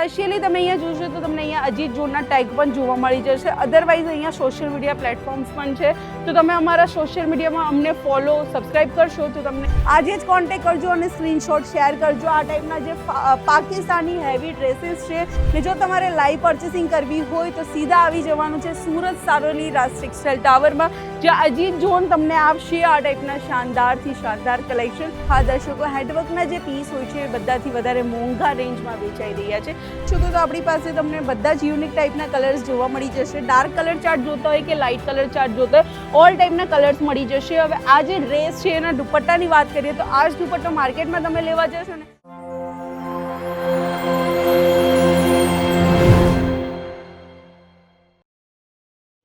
Specially તમે અહીંયા જોશો તો તમને અહીંયા અજીત જોડના ટેગ પણ જોવા મળી જશે. અધરવાઇઝ અહીંયા સોશિયલ મીડિયા પ્લેટફોર્મ્સ પણ છે. તો તમે અમારા સોશિયલ મીડિયામાં અમને ફોલો સબસ્ક્રાઇબ કરશો તો તમને આજે જ કોન્ટેક કરજો અને સ્ક્રીનશોટ શેર કરજો. આ ટાઈપના જે પાકિસ્તાની હેવી ડ્રેસીસ છે ને જો તમારે લાઈવ પર્ચેસિંગ કરવી હોય તો સીધા આવી જવાનું છે સુરત સારોલી રાજ ટેક્સટાઇલ ટાવરમાં જ્યાં અજીત ઝોન તમને આપશે આ ટાઈપના શાનદારથી શાનદાર કલેક્શન હા, દર્શકો હેન્ડવર્કના જે પીસ હોય છે એ બધાથી વધારે મોંઘા રેન્જમાં વેચાઈ રહ્યા છે. છો તો આપણી પાસે તમને બધા જ યુનિક ટાઈપના કલર્સ જોવા મળી જશે. ડાર્ક કલર ચાર્ટ જોતા હોય કે લાઇટ કલર ચાર્ટ જોતા હોય ઓલ ટાઈપના કલર્સ મળી જશે. હવે આ જે ડ્રેસ છે એના દુપટ્ટાની વાત કરીએ તો આ જ દુપટ્ટો માર્કેટમાં તમે લેવા જશો ને.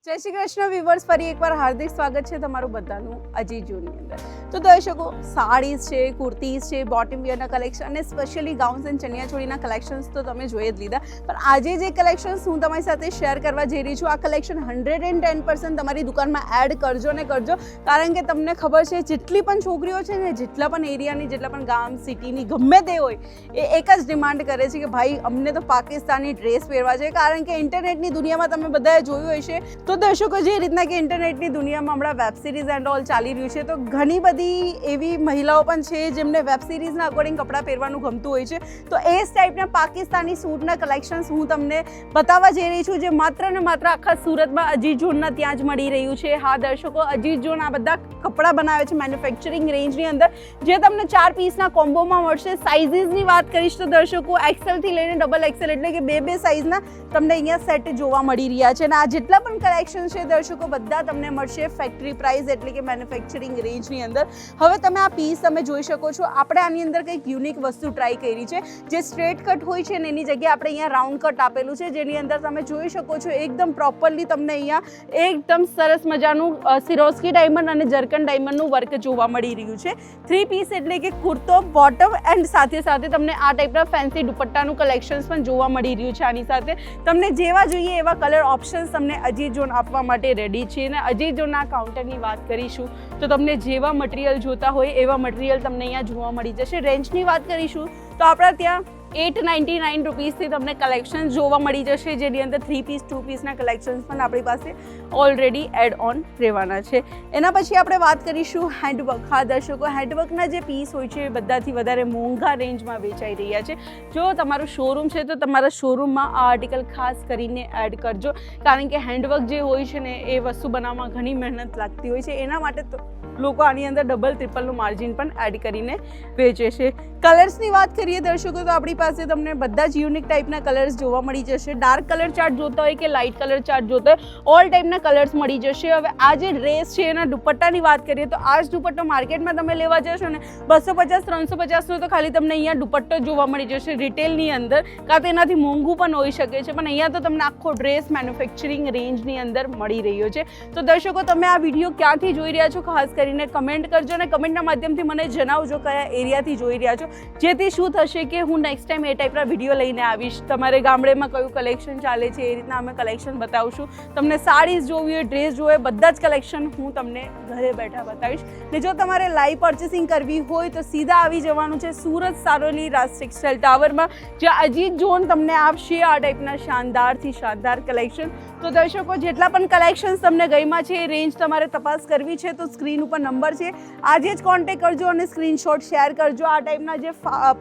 જય શ્રી કૃષ્ણ વિવર્સ ફરી એકવાર હાર્દિક સ્વાગત છે તમારું બધાનું અજી જૂની અંદર. તો દર્શકો, સાડીઝ છે, કુર્તીઝ છે બોટમ વિયરના કલેક્શન અને સ્પેશિયલી ગાઉન્સ એન્ડ ચણિયાચોળીના કલેક્શન્સ તો તમે જોઈ જ લીધા. પણ આજે જે કલેક્શન્સ હું તમારી સાથે શેર કરવા જઈ રહી છું, આ collection hundred and ten percent તમારી દુકાનમાં એડ કરજો ને કરજો. કારણ કે તમને ખબર છે, જેટલી પણ છોકરીઓ છે ને, જેટલા પણ એરિયાની, જેટલા પણ ગામ સિટીની ગમે તે હોય, એ એક જ ડિમાન્ડ કરે છે કે ભાઈ, અમને તો પાકિસ્તાની ડ્રેસ પહેરવા છે. કારણ કે ઇન્ટરનેટની દુનિયામાં તમે બધાએ જોયું હશે, તો દર્શકો, જે રીતના કે ઇન્ટરનેટની દુનિયામાં હમણાં વેબ સિરીઝ એન્ડ ઓલ ચાલી રહ્યું છે, તો ઘણી બધી એવી મહિલાઓ પણ છે, જેમને વેબ સિરીઝના અકોર્ડિંગ કપડાં પહેરવાનું ગમતું હોય છે. તો એ જ ટાઈપના પાકિસ્તાની સૂટના કલેક્શન્સ હું તમને બતાવવા જઈ રહી છું, જે માત્ર ને માત્ર આખા સુરતમાં અજીત ઝોનના ત્યાં જ મળી રહ્યું છે. હા, દર્શકો, અજીત ઝોન આ બધા કપડાં બનાવે છે મેન્યુફેક્ચરિંગ રેન્જની અંદર, જે તમને ચાર પીસના કોમ્બોમાં મળશે. સાઇઝીસની વાત કરીશ તો દર્શકો એક્સેલથી લઈને ડબલ એક્સેલ એટલે કે બે બે સાઇઝના તમને અહીંયા સેટ જોવા મળી રહ્યા છે. અને આ જેટલા પણ કલેક્શન છે દર્શકો, બધા તમને મળશે ફેક્ટરી પ્રાઇસ એટલે કે મેન્યુફેક્ચરિંગ રેન્જની અંદર. હવે તમે આ પીસ તમે જોઈ શકો છો, આપણે આની અંદર કંઈક યુનિક વસ્તુ ટ્રાય કરી છે. જે સ્ટ્રેટ કટ હોય છે ને એની જગ્યાએ આપણે અહીંયા રાઉન્ડ કટ આપેલું છે, જેની અંદર તમે જોઈ શકો છો એકદમ પ્રોપરલી તમને અહીંયા એકદમ સરસ મજાનું સિરોસ્કી ડાયમંડ અને જર્કન ડાયમંડનું વર્ક જોવા મળી રહ્યું છે. થ્રી પીસ એટલે કે કુર્તો બોટમ એન્ડ સાથે સાથે તમને આ ટાઈપના ફેન્સી દુપટ્ટાનું કલેક્શન્સ પણ જોવા મળી રહ્યું છે આની સાથે. તમને જેવા જોઈએ એવા કલર ઓપ્શન્સ તમને અજીત ઝોન આપવા માટે રેડી છે અને અજય ઝોનના કાઉન્ટરની વાત કરીશું, તો તમને જેવા મટીરિયલ જોતા હોય એવા મટીરિયલ તમને અહીંયા જોવા મળી જશે. રેન્જની વાત કરીશું, તો આપણા ત્યાં એટ નાઇન્ટી નાઇન રૂપીસથી તમને કલેક્શન જોવા મળી જશે, જેની અંદર થ્રી પીસ ટુ પીસના કલેક્શન્સ પણ આપણી પાસે ઓલરેડી એડ ઓન રહેવાના છે. એના પછી આપણે વાત કરીશું હેન્ડવર્ક હા, દર્શકો હેન્ડવર્કના જે પીસ હોય છે, એ બધાથી વધારે મોંઘા રેન્જમાં વેચાઈ રહ્યા છે. જો તમારું શોરૂમ છે, તો તમારા શોરૂમમાં આ આર્ટિકલ ખાસ કરીને એડ કરજો. કારણ કે હેન્ડવર્ક જે હોય છે ને, એ વસ્તુ બનાવવામાં ઘણી મહેનત લાગતી હોય છે. એના માટે તો લોકો આની અંદર ડબલ ટ્રિપલનું માર્જિન પણ એડ કરીને વેચે છે. કલર્સની વાત કરીએ દર્શકો, તો આપણી પાસે તમને બધા જ યુનિક ટાઈપના કલર્સ જોવા મળી જશે. ડાર્ક કલર ચાર્ટ જોતા હોય કે લાઇટ કલર ચાર્ટ જોતા હોય ઓલ ટાઈપના કલર્સ મળી જશે. હવે આ જે ડ્રેસ છે એના દુપટ્ટાની વાત કરીએ, તો આ જ દુપટ્ટો માર્કેટમાં તમે લેવા જશો ને, બસો પચાસ, ત્રણસો પચાસનો તો ખાલી તમને અહીંયા દુપટ્ટો જોવા મળી જશે રિટેલની અંદર. કાં તો એનાથી મોંઘું પણ હોઈ શકે છે, પણ અહીંયા તો તમને આખો ડ્રેસ મેન્યુફેક્ચરિંગ રેન્જની અંદર મળી રહ્યો છે. તો દર્શકો, તમે આ વીડિયો ક્યાંથી જોઈ રહ્યા છો? ખાસ કરીને કમેન્ટ કરજો અને કમેન્ટના માધ્યમથી મને જણાવજો કયા એરિયાથી જોઈ રહ્યા છો. જેથી શું થશે કે હું નેક્સ્ટ ટાઈમ એ ટાઈપના વીડિયો લઈને આવીશ. તમારે ગામડેમાં કયું કલેક્શન ચાલે છે એ રીતના અમે કલેક્શન બતાવશું. તમને સાડીઝ જોવી હોય ડ્રેસ જોવે બધા જ કલેક્શન હું તમને ઘરે બેઠા બતાવીશ. ને જો તમારે લાઈવ પર્ચેસિંગ કરવી હોય તો સીધા આવી જવાનું છે સુરત સારોલી રાજ ટેક્સટાઇલ ટાવરમાં જ્યાં અજીત ઝોન તમને આપશે આ ટાઈપના શાનદારથી શાનદાર કલેક્શન તો દર્શકો, જેટલા પણ કલેક્શન્સ તમને ગઈમાં છે, એ રેન્જ તમારે તપાસ કરવી છે, તો સ્ક્રીન ઉપર નંબર છે. આજે જ કોન્ટેક કરજો અને સ્ક્રીનશોટ શેર કરજો. આ ટાઈપના જે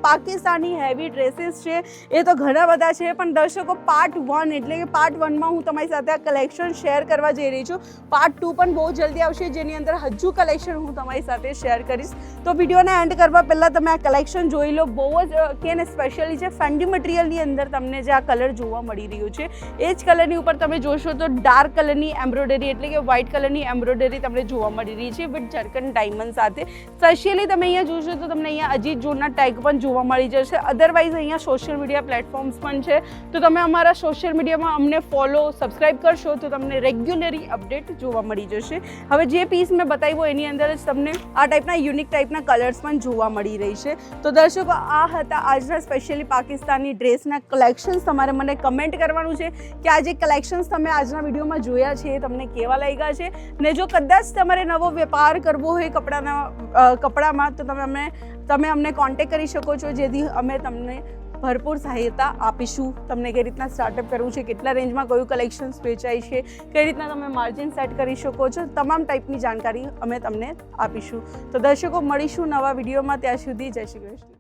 પાકિસ્તાની હેવી ડ્રેસીસ છે, એ તો ઘણા બધા છે, પણ દર્શકો પાર્ટ વન એટલે કે પાર્ટ વનમાં હું તમારી સાથે આ કલેક્શન શેર કરવા જઈ રહી છું. પાર્ટ ટુ પણ બહુ જલ્દી આવશે, જેની અંદર હજુ કલેક્શન હું તમારી સાથે શેર કરીશ. તો વિડીયોને એન્ડ કરવા પહેલાં તમે આ કલેક્શન જોઈ લો. બહુ જ કે ને સ્પેશિયલી છે ફેન્ડી મટીરિયલની અંદર તમને જે આ કલર જોવા મળી રહ્યો છે. એ જ કલરની ઉપર તમે જોશો તો ડાર્ક કલરની એમ્બ્રોઇડરી એટલે કે વ્હાઇટ કલરની એમ્બ્રોઇડરી તમને જોવા મળી રહી છે. જર્કન ડાયમંડ સાથે. સ્પેશિયલી તમે અહીંયા જોશો તો તમને અહીંયા અજીત જોડના ટેગ પણ જોવા મળી જશે. અધરવાઇઝ અહીંયા સોશિયલ મીડિયા પ્લેટફોર્મ્સ પણ છે. તો તમે અમારા સોશિયલ મીડિયામાં અમને ફોલો સબસ્ક્રાઇબ કરશો તો તમને રેગ્યુલરી અપડેટ જોવા મળી જશે. હવે જે પીસ મેં બતાવ્યો એની અંદર જ તમને આ ટાઈપના યુનિક ટાઈપના કલર્સ પણ જોવા મળી રહી છે. તો દર્શકો, આ હતા આજના સ્પેશિયલી પાકિસ્તાની ડ્રેસના કલેક્શન્સ તમારે મને કમેન્ટ કરવાનું છે કે આ જે કલેક્શન્સ તમે આજના વિડીયોમાં જોયા છે એ તમને કેવા લાગ્યા છે? ને જો કદાચ તમારે નવો વેપાર કરવો હોય કપડાના કપડામાં, તો તમે અમે તમે અમને કોન્ટેક કરી શકો છો, જેથી અમે તમને ભરપૂર સહાયતા આપીશું. તમને કઈ રીતના સ્ટાર્ટઅપ કરવું છે, કેટલા રેન્જમાં કયું કલેક્શન્સ વેચાય છે, કઈ રીતના તમે માર્જિન સેટ કરી શકો છો, તમામ ટાઈપની જાણકારી અમે તમને આપીશું. તો દર્શકો, મળીશું નવા વિડીયોમાં ત્યાં સુધી જય શ્રી કૃષ્ણ.